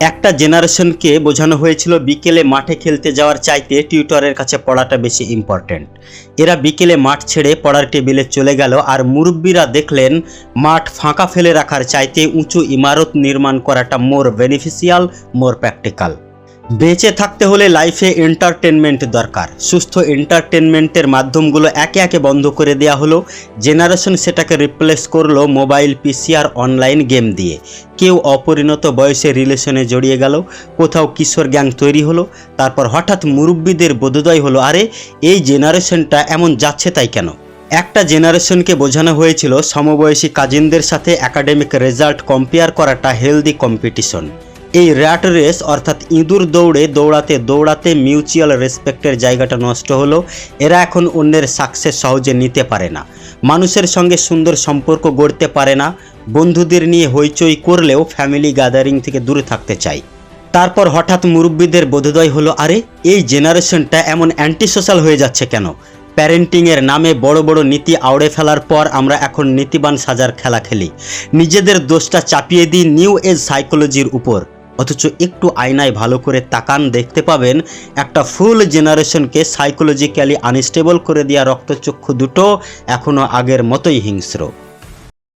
একটা জেনারেশনকে বোঝানো হয়েছিল বিকেলে মাঠে খেলতে যাওয়ার চাইতে টিউটরের কাছে পড়াটা বেশি ইম্পর্ট্যান্ট এরা বিকেলে মাঠ ছেড়ে পড়ার টেবিলে চলে গেল আর মুরব্বীরা দেখলেন মাঠ ফাঁকা ফেলে রাখার চাইতে উঁচু ইমারত নির্মাণ করাটা মোর বেনিফিশিয়াল মোর প্র্যাকটিক্যাল বেঁচে থাকতে হলে লাইফে এন্টারটেনমেন্ট দরকার। সুস্থ এন্টারটেনমেন্টের মাধ্যমগুলো একে একে বন্ধ করে দেওয়া হলো। জেনারেশন সেটাকে রিপ্লেস করল মোবাইল পিসি আর অনলাইন গেম দিয়ে। কেউ অপরিণত বয়সে রিলেশনে জড়িয়ে গেল, কোথাও কিশোর গ্যাং তৈরি হলো, তারপর হঠাৎ মুরব্বীদের বোধোদয় হলো, আরে, এই জেনারেশনটা এমন যাচ্ছে তাই কেন? একটা জেনারেশনকে বোঝানো হয়েছিল, সমবয়সী কাজিনদের সাথে একাডেমিক রেজাল্ট কম্পেয়ার করাটা হেলদি কম্পিটিশন এই র্যাট রেস অর্থাৎ ইঁদুর দৌড়ে দৌড়াতে দৌড়াতে মিউচুয়াল রেসপেক্টের জায়গাটা নষ্ট হলো। এরা এখন অন্যের সাকসেস সহজে নিতে পারে না। মানুষের সঙ্গে সুন্দর সম্পর্ক গড়তে পারে না। বন্ধুদের নিয়ে হইচই করলেও ফ্যামিলি গ্যাদারিং থেকে দূরে থাকতে চায়। তারপর হঠাৎ মুরব্বীদের বোধোদয় হলো, আরে, এই জেনারেশনটা এমন অ্যান্টি সোশ্যাল হয়ে যাচ্ছে কেন? প্যারেন্টিংয়ের নামে বড় বড় নীতি আওড়ে ফেলার পর আমরা এখন নীতিবান সাজার খেলা খেলি। নিজেদের দোষটা চাপিয়ে দিই নিউ এজ সাইকোলজির উপর। অথচ একটু আয়নায় ভালো করে তাকান, দেখতে পাবেন একটা ফুল জেনারেশনকে সাইকোলজিক্যালি আনস্টেবল করে দেওয়া রক্তচক্ষু দুটো এখনও আগের মতোই হিংস্র।